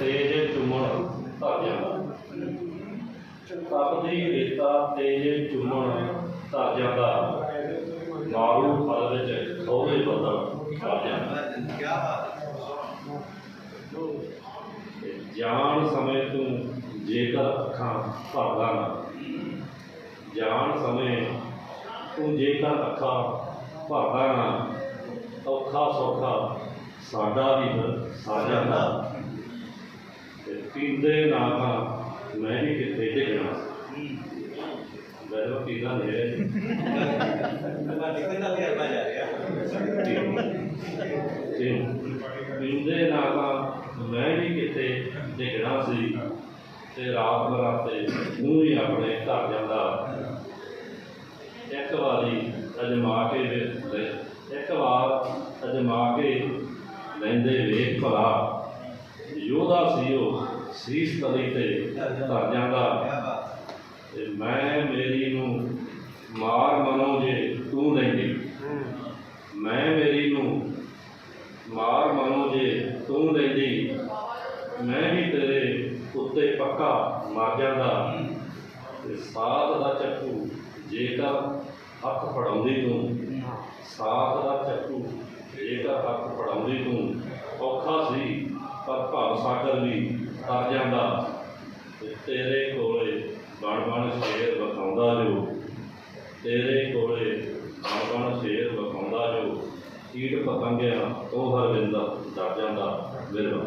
ਤੇਜ ਚੁੰਮਣ। ਧਰ ਜਾਂਦਾ ਤਪਦੀ ਰੇਤਾ ਤੇਜ ਚੁੰਮਣ ਧਰ ਜਾਂਦਾ ਮਾਰੂ ਫਲ ਵਿੱਚ ਸੋਹੇ ਬੱਦਲ ਆ ਜਾਂਦਾ ਕੀ ਬਾਤ ਜਾਣ ਸਮੇਂ ਤੂੰ ਜੇਕਰ ਅੱਖਾਂ ਭਰਦਾ ਨਾ। ਜਾਣ ਸਮੇਂ ਤੂੰ ਜੇਕਰ ਅੱਖਾਂ ਭਰਦਾ ਨਾ। ਔਖਾ ਸੌਖਾ ਸਾਡਾ ਵੀ ਸਾ ਜਾਂਦਾ ਪੀਂਦੇ ਨਾ ਤਾਂ ਮੈਂ ਵੀ ਕਿਤੇ ਡਿੱਗਣਾ ਜਦੋਂ ਪੀਂਦਾ ਨਹੀਂ ਪੀਂਦੇ ਨਾ ਤਾਂ ਮੈਂ ਵੀ ਕਿਤੇ ਡਿੱਗਣਾ ਸੀ। ਤੇ ਰਾਤ ਬਰਾਤੇ ਨੂੰ ਹੀ ਆਪਣੇ ਘਰ ਜਾਂਦਾ। ਇੱਕ ਵਾਰੀ ਅਜਮਾ ਕੇ ਵੇਖ ਇੱਕ ਵਾਰ ਅਜਮਾ ਕੇ ਲੈਂਦੇ ਵੇਖ ਭਲਾ। ਯੋਧਾ ਸੀ ਉਹ ਸੀਸ ਤਲੀ ਤੇ ਧਰ ਜਾਂਦਾ ਕੀ ਤੇ ਮੈਂ ਮੇਰੀ ਨੂੰ ਮਾਰ ਮਨੋ ਜੇ ਤੂੰ ਲੈਂਦੀ ਮੈਂ ਮੇਰੀ ਨੂੰ ਮਾਰ ਮਨੋ ਜੇ ਤੂੰ ਲੈਂਦੀ ਮੈਂ ਵੀ ਤੇਰੇ ਉੱਤੇ ਪੱਕਾ ਮਰ ਜਾਂਦਾ ਤੇ ਸਾਥ ਦਾ ਚੱਕੂ ਜੇਕਰ ਹੱਥ ਫੜਾਉਂਦੀ ਤੂੰ ਸਾਥ ਦਾ ਚੱਕੂ ਜੇਕਰ ਹੱਥ ਫੜਾਉਂਦੀ ਤੂੰ, ਔਖਾ ਸੀ ਭਵ ਸਾਗਰ ਵੀ ਤਰ ਜਾਂਦਾ। ਤੇ ਤੇਰੇ ਕੋਲੇ ਬਣ ਬਣ ਸ਼ੇਰ ਵਖਾਉਂਦਾ ਜੋ। ਤੇਰੇ ਕੋਲੇ ਬਣ ਬਣ ਸ਼ੇਰ ਵਖਾਉਂਦਾ ਜੋ। ਕੀਟ ਪਤੰਗਿਆਂ ਤੋਂ ਹਰਵਿੰਦਰ ਡਰ ਜਾਂਦਾ ਵਿਰਵਾ